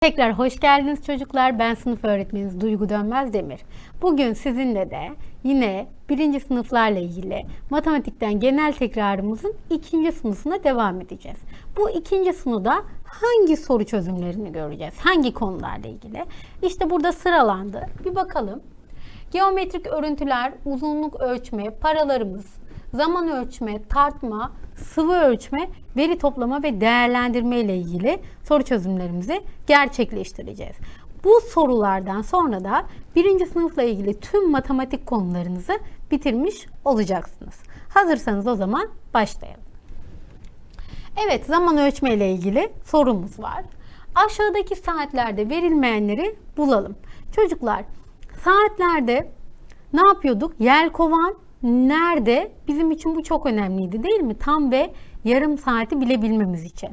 Tekrar hoş geldiniz çocuklar. Ben sınıf öğretmeniniz Duygu Dönmez Demir. Bugün sizinle de yine birinci sınıflarla ilgili matematikten genel tekrarımızın ikinci sınıfına devam edeceğiz. Bu ikinci sınıfta hangi soru çözümlerini göreceğiz? Hangi konularla ilgili? İşte burada sıralandı. Bir bakalım. Geometrik örüntüler, uzunluk ölçme, paralarımız, zaman ölçme, tartma, sıvı ölçme, veri toplama ve değerlendirme ile ilgili soru çözümlerimizi gerçekleştireceğiz. Bu sorulardan sonra da birinci sınıfla ilgili tüm matematik konularınızı bitirmiş olacaksınız. Hazırsanız o zaman başlayalım. Evet, zaman ölçme ile ilgili sorumuz var. Aşağıdaki saatlerde verilmeyenleri bulalım. Çocuklar, saatlerde ne yapıyorduk? Yelkovan nerede? Bizim için bu çok önemliydi değil mi? Tam ve yarım saati bilebilmemiz için.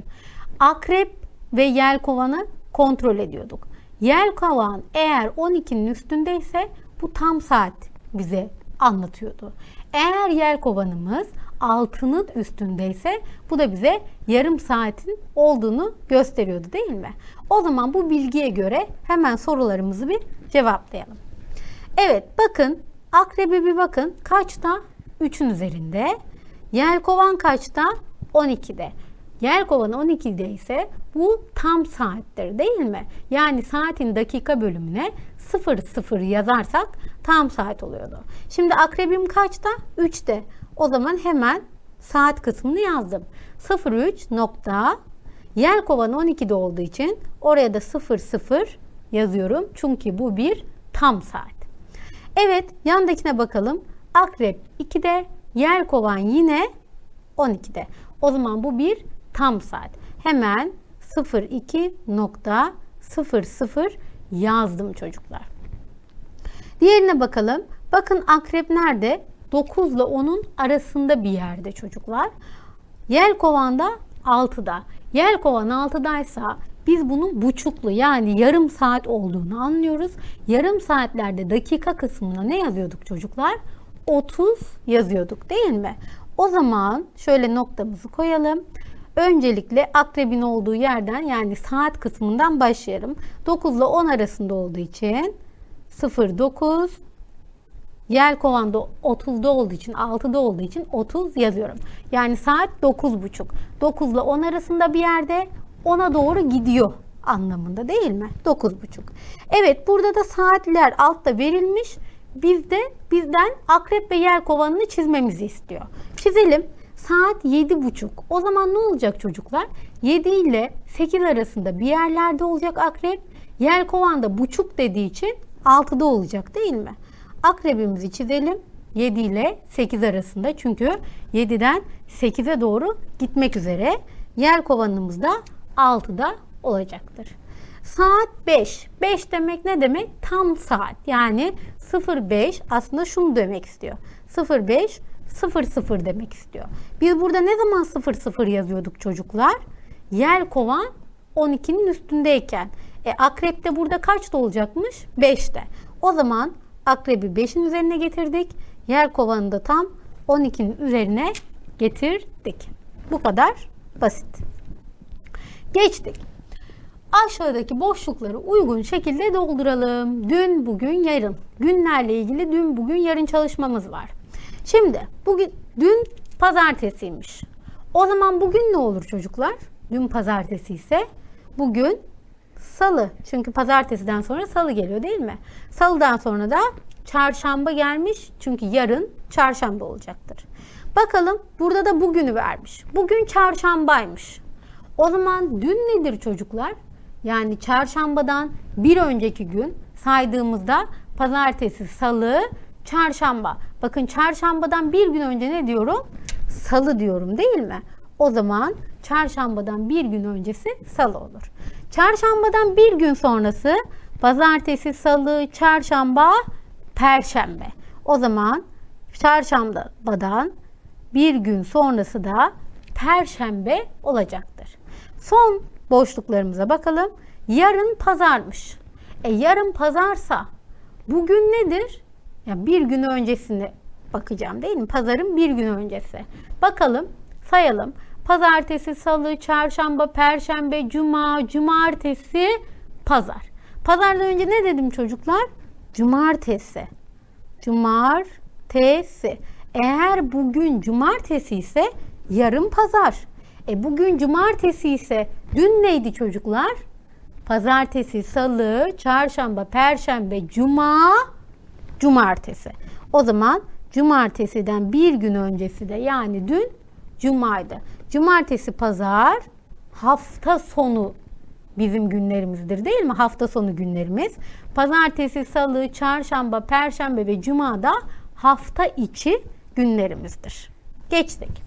Akrep ve yelkovanı kontrol ediyorduk. Yelkovan eğer 12'nin üstündeyse bu tam saat bize anlatıyordu. Eğer yelkovanımız altının üstündeyse bu da bize yarım saatin olduğunu gösteriyordu değil mi? O zaman bu bilgiye göre hemen sorularımızı bir cevaplayalım. Evet bakın akrebe bir bakın kaçta? 3'ün üzerinde. Yelkovan kaçta? 12'de. Yelkovan 12'de ise bu tam saattir değil mi? Yani saatin dakika bölümüne 00 yazarsak tam saat oluyordu. Şimdi akrebim kaçta? 3'te. O zaman hemen saat kısmını yazdım. 03 nokta Yelkovan 12'de olduğu için oraya da 00 yazıyorum. Çünkü bu bir tam saat. Evet yandakine bakalım. Akrep 2'de, yelkovan yine 12'de. O zaman bu bir tam saat. Hemen 02.00 yazdım çocuklar. Diğerine bakalım. Bakın akrep nerede? 9 ile 10'un arasında bir yerde çocuklar. Yelkovanda 6'da. Yelkovan 6'daysa biz bunun buçuklu yani yarım saat olduğunu anlıyoruz. Yarım saatlerde dakika kısmına ne yazıyorduk çocuklar? 30 yazıyorduk değil mi? O zaman şöyle noktamızı koyalım. Öncelikle akrebin olduğu yerden yani saat kısmından başlayalım. 9 ile 10 arasında olduğu için 09 Yelkovanda 30'da olduğu için 6'da olduğu için 30 yazıyorum. Yani saat 9.30. 9 ile 10 arasında bir yerde 10'a doğru gidiyor anlamında değil mi? 9.30. Evet burada da saatler altta verilmiş. Bizde bizden akrep ve yelkovanını çizmemizi istiyor. Çizelim. Saat 7.30. O zaman ne olacak çocuklar? 7 ile 8 arasında bir yerlerde olacak akrep. Yelkovan da buçuk dediği için 6'da olacak değil mi? Akrebimizi çizelim. 7 ile 8 arasında çünkü 7'den 8'e doğru gitmek üzere. Yelkovanımız da 6'da olacaktır. Saat 5. 5 demek ne demek? Tam saat. Yani 05 aslında şunu demek istiyor. 05 00 demek istiyor. Biz burada ne zaman 00 yazıyorduk çocuklar? Yelkovan 12'nin üstündeyken. E, akrep de burada kaçta olacakmış? 5'te. O zaman akrebi 5'in üzerine getirdik. Yelkovanı da tam 12'nin üzerine getirdik. Bu kadar basit. Geçtik. Aşağıdaki boşlukları uygun şekilde dolduralım. Dün, bugün, yarın. Günlerle ilgili dün, bugün, yarın çalışmamız var. Şimdi bugün dün pazartesiymiş. O zaman bugün ne olur çocuklar? Dün pazartesi ise bugün salı. Çünkü pazartesiden sonra salı geliyor değil mi? Salıdan sonra da çarşamba gelmiş. Çünkü yarın çarşamba olacaktır. Bakalım burada da bugünü vermiş. Bugün çarşambaymış. O zaman dün nedir çocuklar? Yani çarşambadan bir önceki gün saydığımızda pazartesi, salı, çarşamba. Bakın çarşambadan bir gün önce ne diyorum? Salı diyorum değil mi? O zaman çarşambadan bir gün öncesi salı olur. Çarşambadan bir gün sonrası pazartesi, salı, çarşamba, perşembe. O zaman çarşambadan bir gün sonrası da perşembe olacaktır. Son boşluklarımıza bakalım. Yarın pazarmış. E yarın pazarsa bugün nedir? Ya bir gün öncesine bakacağım değil mi? Pazarın bir gün öncesi. Bakalım, sayalım. Pazartesi, salı, çarşamba, perşembe, cuma, cumartesi, pazar. Pazardan önce ne dedim çocuklar? Cumartesi. Cumartesi. Eğer bugün cumartesi ise yarın pazar. E bugün cumartesi ise dün neydi çocuklar? Pazartesi, salı, çarşamba, perşembe, cuma, cumartesi. O zaman cumartesiden bir gün öncesi de yani dün cumaydı. Cumartesi, pazar, hafta sonu bizim günlerimizdir değil mi? Hafta sonu günlerimiz. Pazartesi, salı, çarşamba, perşembe ve cuma da hafta içi günlerimizdir. Geçtik.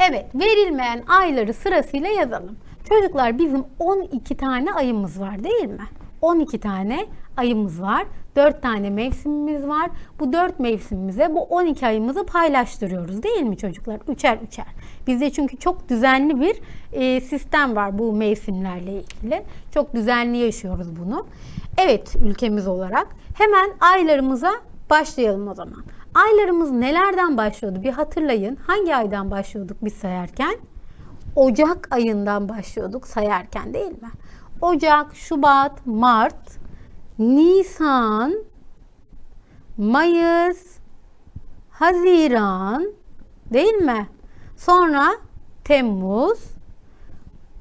Evet, verilmeyen ayları sırasıyla yazalım. Çocuklar bizim 12 tane ayımız var değil mi? 12 tane ayımız var. 4 tane mevsimimiz var. Bu 4 mevsimimize bu 12 ayımızı paylaştırıyoruz değil mi çocuklar? Üçer üçer. Bizde çünkü çok düzenli bir e, sistem var bu mevsimlerle ilgili. Çok düzenli yaşıyoruz bunu. Evet ülkemiz olarak. Hemen aylarımıza başlayalım o zaman. Aylarımız nelerden başlıyordu? Bir hatırlayın. Hangi aydan başlıyorduk biz sayarken? Ocak ayından başlıyorduk sayarken değil mi? Ocak, Şubat, Mart, Nisan, Mayıs, Haziran değil mi? Sonra Temmuz,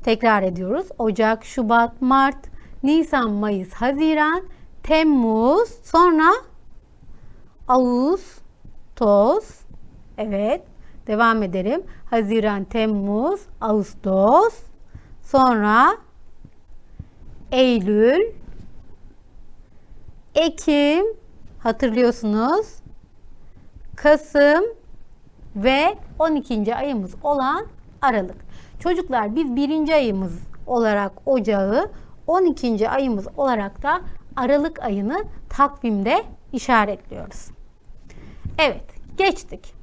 tekrar ediyoruz. Ocak, Şubat, Mart, Nisan, Mayıs, Haziran, Temmuz, sonra Ağustos. Evet. Devam edelim. Haziran, Temmuz, Ağustos. Sonra Eylül, Ekim, hatırlıyorsunuz. Kasım ve 12. ayımız olan Aralık. Çocuklar biz birinci ayımız olarak Ocağı, 12. ayımız olarak da Aralık ayını takvimde işaretliyoruz. Evet, geçtik.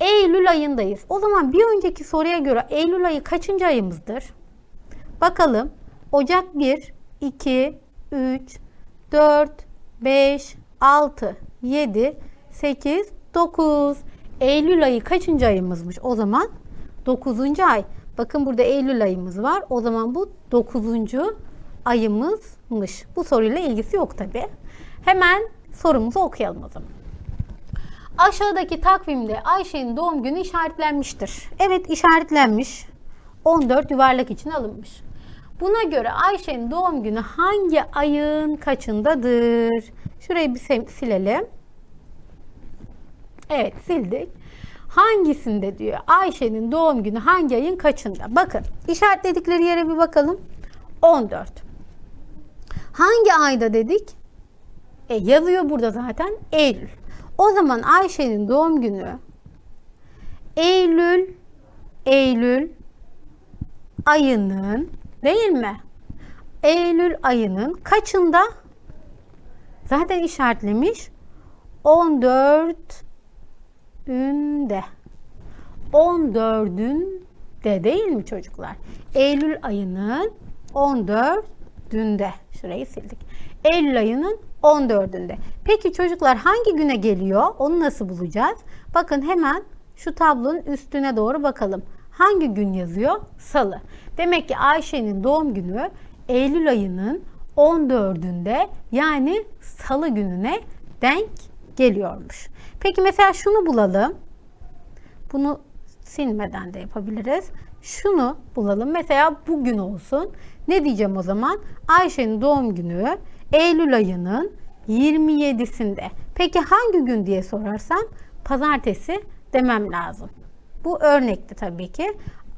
Eylül ayındayız. O zaman bir önceki soruya göre Eylül ayı kaçıncı ayımızdır? Bakalım. Ocak 1, 2, 3, 4, 5, 6, 7, 8, 9. Eylül ayı kaçıncı ayımızmış? O zaman 9. ay. Bakın burada Eylül ayımız var. O zaman bu 9. ayımızmış. Bu soruyla ilgisi yok tabi. Hemen sorumuzu okuyalım o zaman. Aşağıdaki takvimde Ayşe'nin doğum günü işaretlenmiştir. Evet işaretlenmiş. 14 yuvarlak için alınmış. Buna göre Ayşe'nin doğum günü hangi ayın kaçındadır? Şurayı bir silelim. Evet sildik. Hangisinde diyor Ayşe'nin doğum günü hangi ayın kaçında? Bakın işaretledikleri yere bir bakalım. 14. Hangi ayda dedik? E, yazıyor burada zaten Eylül. O zaman Ayşe'nin doğum günü Eylül Eylül ayının değil mi? Eylül ayının kaçında? Zaten işaretlemiş. 14 ünde. 14'ünde değil mi çocuklar? Eylül ayının 14'ünde. Şurayı sildik. Eylül ayının 14'ünde. Peki çocuklar hangi güne geliyor? Onu nasıl bulacağız? Bakın hemen şu tablonun üstüne doğru bakalım. Hangi gün yazıyor? Salı. Demek ki Ayşe'nin doğum günü Eylül ayının 14'ünde yani salı gününe denk geliyormuş. Peki mesela şunu bulalım. Bunu silmeden de yapabiliriz. Şunu bulalım. Mesela bugün olsun. Ne diyeceğim o zaman? Ayşe'nin doğum günü Eylül ayının 27'sinde. Peki hangi gün diye sorarsam pazartesi demem lazım. Bu örnekti tabii ki.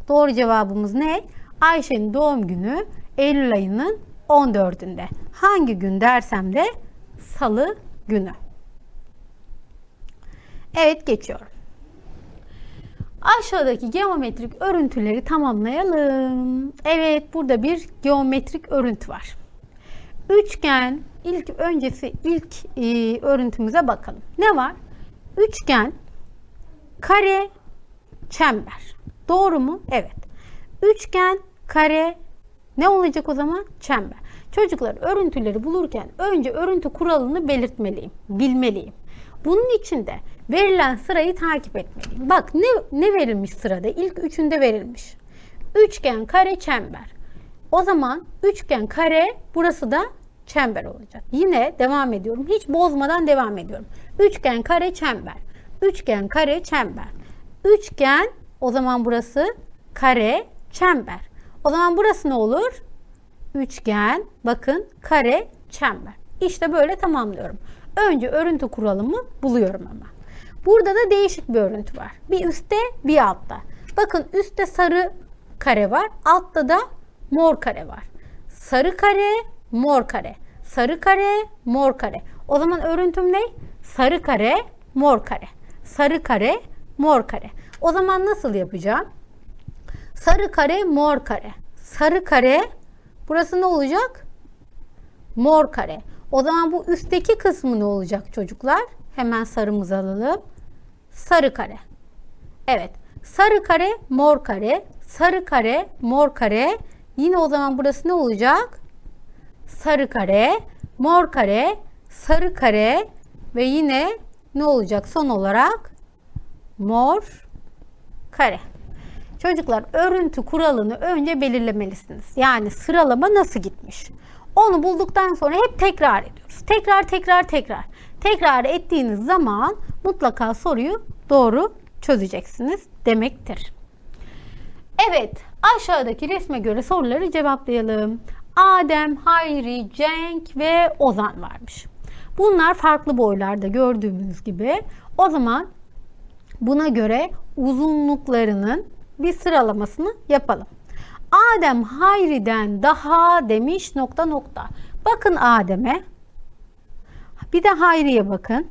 Doğru cevabımız ne? Ayşe'nin doğum günü Eylül ayının 14'ünde. Hangi gün dersem de salı günü. Evet geçiyorum. Aşağıdaki geometrik örüntüleri tamamlayalım. Evet burada bir geometrik örüntü var. Üçgen ilk öncesi ilk e, örüntümüze bakalım. Ne var? Üçgen, kare, çember. Doğru mu? Evet. Üçgen, kare ne olacak o zaman? Çember. Çocuklar örüntüleri bulurken önce örüntü kuralını belirtmeliyim, bilmeliyim. Bunun için de verilen sırayı takip etmeliyim. Bak ne, ne verilmiş sırada? İlk üçünde verilmiş. Üçgen, kare, çember. O zaman üçgen, kare, burası da çember olacak. Yine devam ediyorum. Hiç bozmadan devam ediyorum. Üçgen, kare, çember. Üçgen, kare, çember. Üçgen, o zaman burası kare, çember. O zaman burası ne olur? Üçgen, bakın kare, çember. İşte böyle tamamlıyorum. Önce örüntü kuralımı buluyorum ama. Burada da değişik bir örüntü var. Bir üstte, bir altta. Bakın üstte sarı kare var, altta da mor kare var. Sarı kare, mor kare. Sarı kare, mor kare. O zaman örüntüm ne? Sarı kare, mor kare. Sarı kare, mor kare. O zaman nasıl yapacağım? Sarı kare, mor kare. Sarı kare, burası ne olacak? Mor kare. O zaman bu üstteki kısmı ne olacak çocuklar? Hemen sarımızı alalım. Sarı kare. Evet. Sarı kare, mor kare. Sarı kare, mor kare. Yine o zaman burası ne olacak? Sarı kare, mor kare, sarı kare ve yine ne olacak son olarak? Mor kare. Çocuklar örüntü kuralını önce belirlemelisiniz. Yani sıralama nasıl gitmiş? Onu bulduktan sonra hep tekrar ediyoruz. Tekrar tekrar tekrar. Tekrar ettiğiniz zaman mutlaka soruyu doğru çözeceksiniz demektir. Evet, aşağıdaki resme göre soruları cevaplayalım. Adem, Hayri, Cenk ve Ozan varmış. Bunlar farklı boylarda gördüğümüz gibi. O zaman buna göre uzunluklarının bir sıralamasını yapalım. Adem Hayri'den daha demiş nokta nokta. Bakın Adem'e. Bir de Hayri'ye bakın.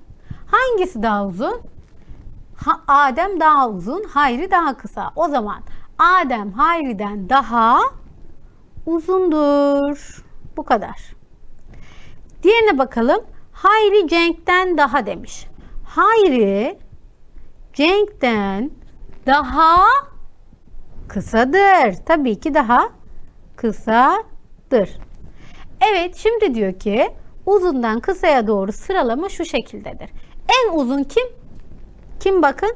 Hangisi daha uzun? Ha, Adem daha uzun, Hayri daha kısa. O zaman Adem Hayri'den daha uzundur. Bu kadar. Diğerine bakalım. Hayri Cenk'ten daha demiş. Hayri Cenk'ten daha kısadır. Tabii ki daha kısadır. Evet şimdi diyor ki uzundan kısaya doğru sıralama şu şekildedir. En uzun kim? Kim bakın?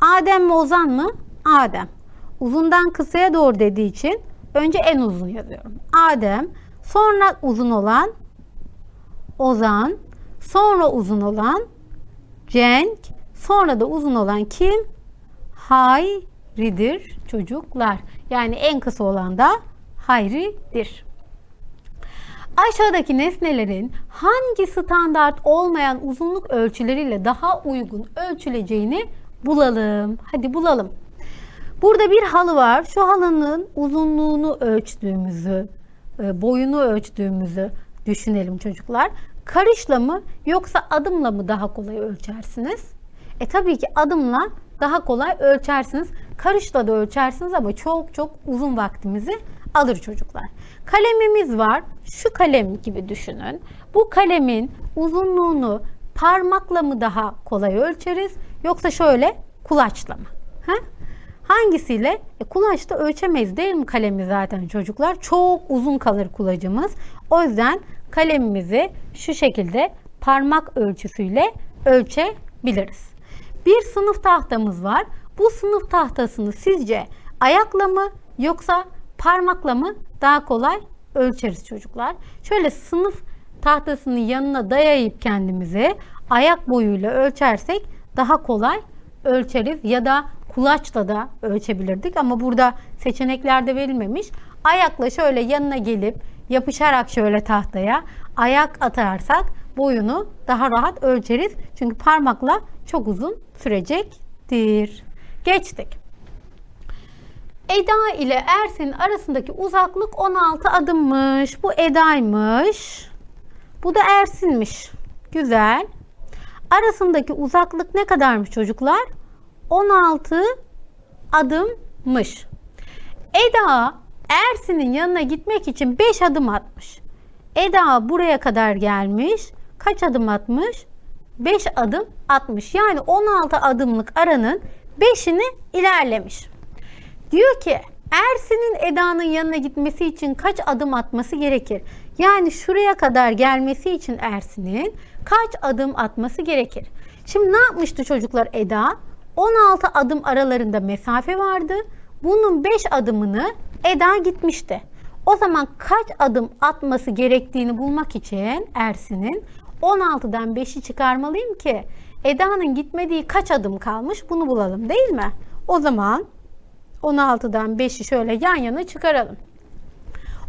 Adem mi Ozan mı? Adem. Uzundan kısaya doğru dediği için önce en uzun yazıyorum. Adem, sonra uzun olan Ozan, sonra uzun olan Cenk, sonra da uzun olan kim? Hayri'dir çocuklar. Yani en kısa olan da Hayri'dir. Aşağıdaki nesnelerin hangi standart olmayan uzunluk ölçüleriyle daha uygun ölçüleceğini bulalım. Hadi bulalım. Burada bir halı var. Şu halının uzunluğunu ölçtüğümüzü, e, boyunu ölçtüğümüzü düşünelim çocuklar. Karışla mı yoksa adımla mı daha kolay ölçersiniz? E tabii ki adımla daha kolay ölçersiniz. Karışla da ölçersiniz ama çok çok uzun vaktimizi alır çocuklar. Kalemimiz var. Şu kalem gibi düşünün. Bu kalemin uzunluğunu parmakla mı daha kolay ölçeriz yoksa şöyle kulaçla mı? Ha? Hangisiyle? E, kulaçta ölçemeyiz değil mi kalemi zaten çocuklar? Çok uzun kalır kulacımız. O yüzden kalemimizi şu şekilde parmak ölçüsüyle ölçebiliriz. Bir sınıf tahtamız var. Bu sınıf tahtasını sizce ayakla mı yoksa parmakla mı daha kolay ölçeriz çocuklar? Şöyle sınıf tahtasının yanına dayayıp kendimizi ayak boyuyla ölçersek daha kolay ölçeriz ya da kulaçla da ölçebilirdik ama burada seçeneklerde verilmemiş. Ayakla şöyle yanına gelip yapışarak şöyle tahtaya ayak atarsak boyunu daha rahat ölçeriz. Çünkü parmakla çok uzun sürecektir. Geçtik. Eda ile Ersin'in arasındaki uzaklık 16 adımmış. Bu Eda'ymış. Bu da Ersin'miş. Güzel. Arasındaki uzaklık ne kadarmış çocuklar? 16 adımmış. Eda Ersin'in yanına gitmek için 5 adım atmış. Eda buraya kadar gelmiş. Kaç adım atmış? 5 adım atmış. Yani 16 adımlık aranın 5'ini ilerlemiş. Diyor ki Ersin'in Eda'nın yanına gitmesi için kaç adım atması gerekir? Yani şuraya kadar gelmesi için Ersin'in kaç adım atması gerekir? Şimdi ne yapmıştı çocuklar Eda? 16 adım aralarında mesafe vardı. Bunun 5 adımını Eda gitmişti. O zaman kaç adım atması gerektiğini bulmak için Ersin'in 16'dan 5'i çıkarmalıyım ki Eda'nın gitmediği kaç adım kalmış bunu bulalım değil mi? O zaman 16'dan 5'i şöyle yan yana çıkaralım.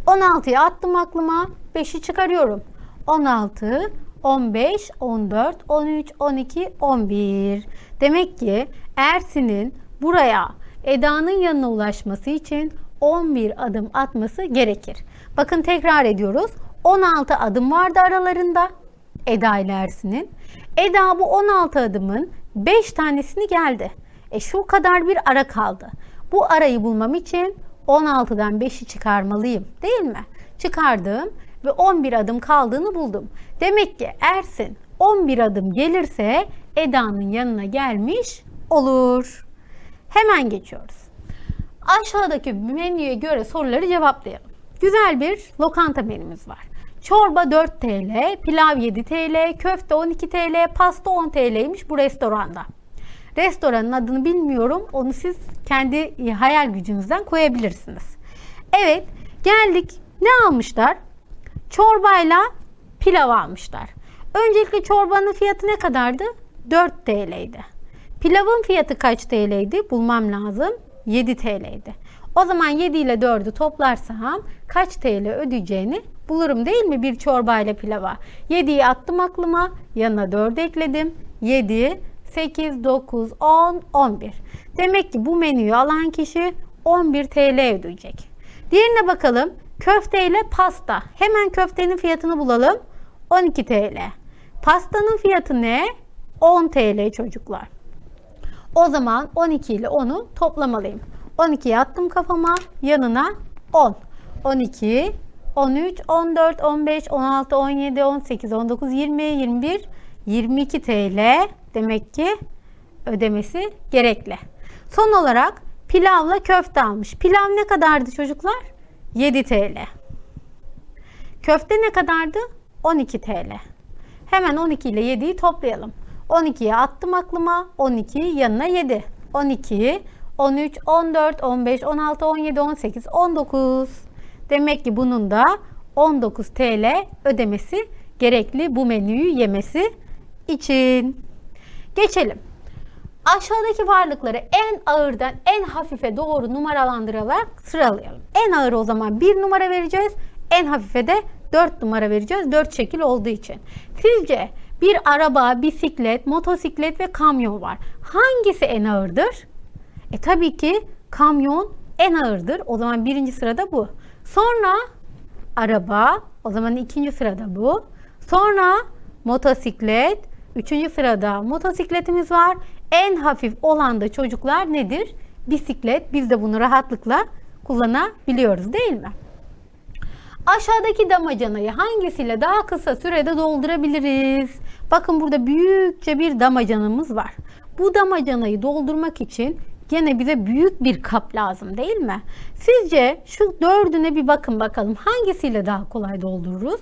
16'yı attım aklıma. 5'i çıkarıyorum. 16, 15, 14, 13, 12, 11. Demek ki Ersin'in buraya Eda'nın yanına ulaşması için 11 adım atması gerekir. Bakın tekrar ediyoruz. 16 adım vardı aralarında Eda ile Ersin'in. Eda bu 16 adımın 5 tanesini geldi. E şu kadar bir ara kaldı. Bu arayı bulmam için 16'dan 5'i çıkarmalıyım değil mi? Çıkardım ve 11 adım kaldığını buldum. Demek ki Ersin 11 adım gelirse Eda'nın yanına gelmiş olur. Hemen geçiyoruz. Aşağıdaki menüye göre soruları cevaplayalım. Güzel bir lokanta menümüz var. Çorba 4 TL, pilav 7 TL, köfte 12 TL, pasta 10 TL'ymiş bu restoranda. Restoranın adını bilmiyorum. Onu siz kendi hayal gücünüzden koyabilirsiniz. Evet, geldik. Ne almışlar? Çorbayla pilav almışlar. Öncelikle çorbanın fiyatı ne kadardı? 4 TL'ydi. Pilavın fiyatı kaç TL'ydi? Bulmam lazım. 7 TL'ydi. O zaman 7 ile 4'ü toplarsam kaç TL ödeyeceğini bulurum değil mi bir çorba ile pilava? 7'yi attım aklıma. Yanına 4 ekledim. 7, 8, 9, 10, 11. Demek ki bu menüyü alan kişi 11 TL ödeyecek. Diğerine bakalım. Köfte ile pasta. Hemen köftenin fiyatını bulalım. 12 TL. Pastanın fiyatı ne? 10 TL çocuklar. O zaman 12 ile 10'u toplamalıyım. 12'yi attım kafama. Yanına 10. 12, 13, 14, 15, 16, 17, 18, 19, 20, 21, 22 TL demek ki ödemesi gerekli. Son olarak pilavla köfte almış. Pilav ne kadardı çocuklar? 7 TL. Köfte ne kadardı? 12 TL. Hemen 12 ile 7'yi toplayalım. 12'ye attım aklıma. 12 yanına 7. 12, 13, 14, 15, 16, 17, 18, 19. Demek ki bunun da 19 TL ödemesi gerekli bu menüyü yemesi için. Geçelim. Aşağıdaki varlıkları en ağırdan en hafife doğru numaralandırarak sıralayalım. En ağır o zaman 1 numara vereceğiz. En hafife de 4 numara vereceğiz. 4 şekil olduğu için. Sizce bir araba, bisiklet, motosiklet ve kamyon var. Hangisi en ağırdır? E tabii ki kamyon en ağırdır. O zaman birinci sırada bu. Sonra araba, o zaman ikinci sırada bu. Sonra motosiklet, üçüncü sırada motosikletimiz var. En hafif olan da çocuklar nedir? Bisiklet. Biz de bunu rahatlıkla kullanabiliyoruz değil mi? Aşağıdaki damacanayı hangisiyle daha kısa sürede doldurabiliriz? Bakın burada büyükçe bir damacanamız var. Bu damacanayı doldurmak için gene bize büyük bir kap lazım değil mi? Sizce şu dördüne bir bakın bakalım hangisiyle daha kolay doldururuz?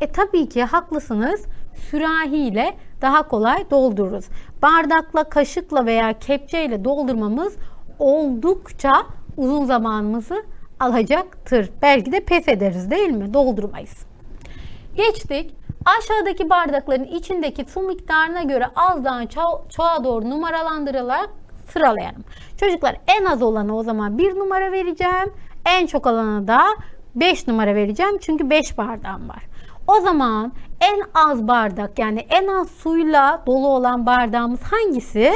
E tabii ki haklısınız. Sürahiyle daha kolay doldururuz. Bardakla, kaşıkla veya kepçeyle doldurmamız oldukça uzun zamanımızı alacaktır. Belki de pes ederiz değil mi? Doldurmayız. Geçtik. Aşağıdaki bardakların içindeki su miktarına göre azdan ço- çoğa doğru numaralandırılarak sıralayalım. Çocuklar en az olana o zaman 1 numara vereceğim. En çok olana da 5 numara vereceğim. Çünkü 5 bardağım var. O zaman en az bardak yani en az suyla dolu olan bardağımız hangisi?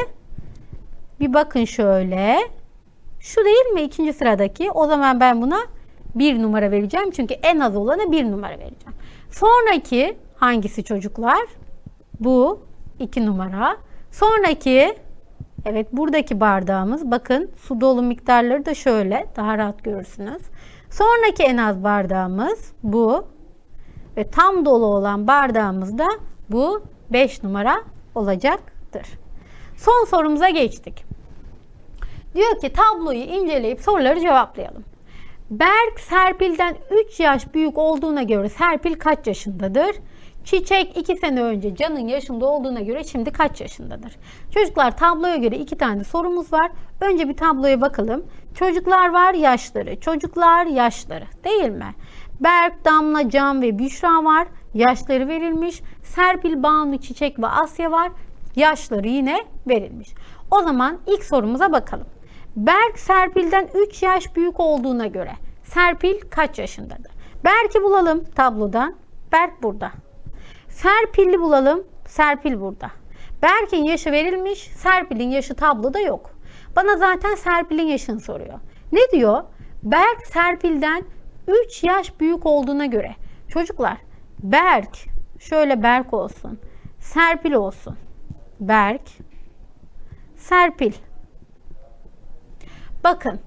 Bir bakın şöyle. Şu değil mi ikinci sıradaki? O zaman ben buna bir numara vereceğim. Çünkü en az olana bir numara vereceğim. Sonraki hangisi çocuklar? Bu iki numara. Sonraki evet buradaki bardağımız bakın su dolu miktarları da şöyle daha rahat görürsünüz. Sonraki en az bardağımız bu ve tam dolu olan bardağımız da bu 5 numara olacaktır. Son sorumuza geçtik. Diyor ki tabloyu inceleyip soruları cevaplayalım. Berk Serpil'den 3 yaş büyük olduğuna göre Serpil kaç yaşındadır? Çiçek 2 sene önce Can'ın yaşında olduğuna göre şimdi kaç yaşındadır? Çocuklar tabloya göre iki tane sorumuz var. Önce bir tabloya bakalım. Çocuklar var yaşları. Çocuklar yaşları değil mi? Berk, Damla, Can ve Büşra var. Yaşları verilmiş. Serpil, Banu, Çiçek ve Asya var. Yaşları yine verilmiş. O zaman ilk sorumuza bakalım. Berk Serpil'den 3 yaş büyük olduğuna göre Serpil kaç yaşındadır? Berk'i bulalım tabloda. Berk burada. Serpil'i bulalım. Serpil burada. Berk'in yaşı verilmiş. Serpil'in yaşı tabloda yok. Bana zaten Serpil'in yaşını soruyor. Ne diyor? Berk Serpil'den 3 yaş büyük olduğuna göre. Çocuklar Berk şöyle Berk olsun. Serpil olsun. Berk Serpil. Bakın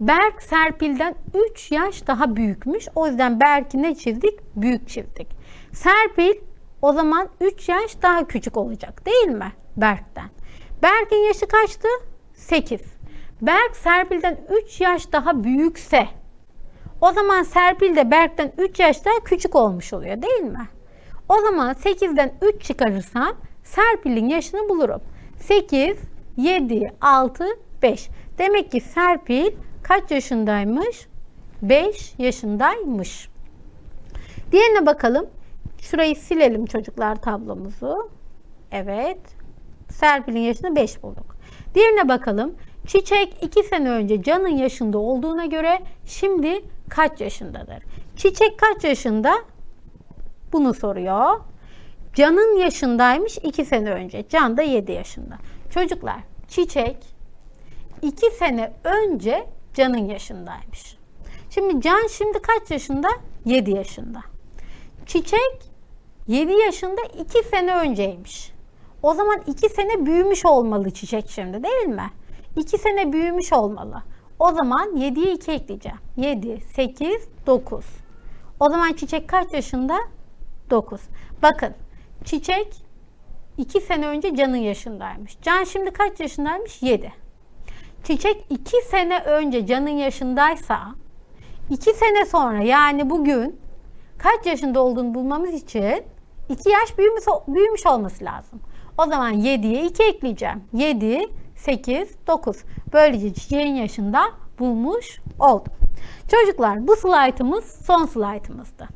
Berk Serpil'den 3 yaş daha büyükmüş. O yüzden Berk'i ne çizdik? Büyük çizdik. Serpil o zaman 3 yaş daha küçük olacak değil mi Berk'ten? Berk'in yaşı kaçtı? 8. Berk Serpil'den 3 yaş daha büyükse o zaman Serpil de Berk'ten 3 yaş daha küçük olmuş oluyor değil mi? O zaman 8'den 3 çıkarırsam Serpil'in yaşını bulurum. 8, 7, 6, 5. Demek ki Serpil kaç yaşındaymış? 5 yaşındaymış. Diğerine bakalım. Şurayı silelim çocuklar tablomuzu. Evet. Serpil'in yaşını 5 bulduk. Diğerine bakalım. Çiçek 2 sene önce Can'ın yaşında olduğuna göre şimdi kaç yaşındadır? Çiçek kaç yaşında? Bunu soruyor. Can'ın yaşındaymış 2 sene önce. Can da 7 yaşında. Çocuklar Çiçek 2 sene önce Can'ın yaşındaymış. Şimdi Can şimdi kaç yaşında? 7 yaşında. Çiçek 7 yaşında 2 sene önceymiş. O zaman 2 sene büyümüş olmalı Çiçek şimdi değil mi? 2 sene büyümüş olmalı. O zaman 7'ye 2 ekleyeceğim. 7, 8, 9. O zaman Çiçek kaç yaşında? 9. Bakın Çiçek 2 sene önce Can'ın yaşındaymış. Can şimdi kaç yaşındaymış? 7. Çiçek 2 sene önce Can'ın yaşındaysa 2 sene sonra yani bugün kaç yaşında olduğunu bulmamız için 2 yaş büyümüş, büyümüş olması lazım. O zaman 7'ye 2 ekleyeceğim. 7, 8, 9. Böylece çiçeğin yaşında bulmuş oldum. Çocuklar bu slaytımız son slaytımızdı.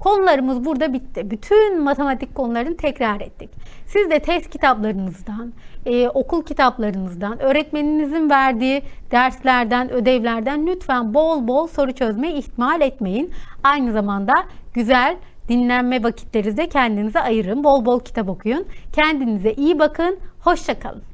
Konularımız burada bitti. Bütün matematik konularını tekrar ettik. Siz de test kitaplarınızdan, e, okul kitaplarınızdan, öğretmeninizin verdiği derslerden, ödevlerden lütfen bol bol soru çözmeyi ihmal etmeyin. Aynı zamanda güzel dinlenme vakitlerinize kendinize ayırın. Bol bol kitap okuyun. Kendinize iyi bakın. Hoşçakalın.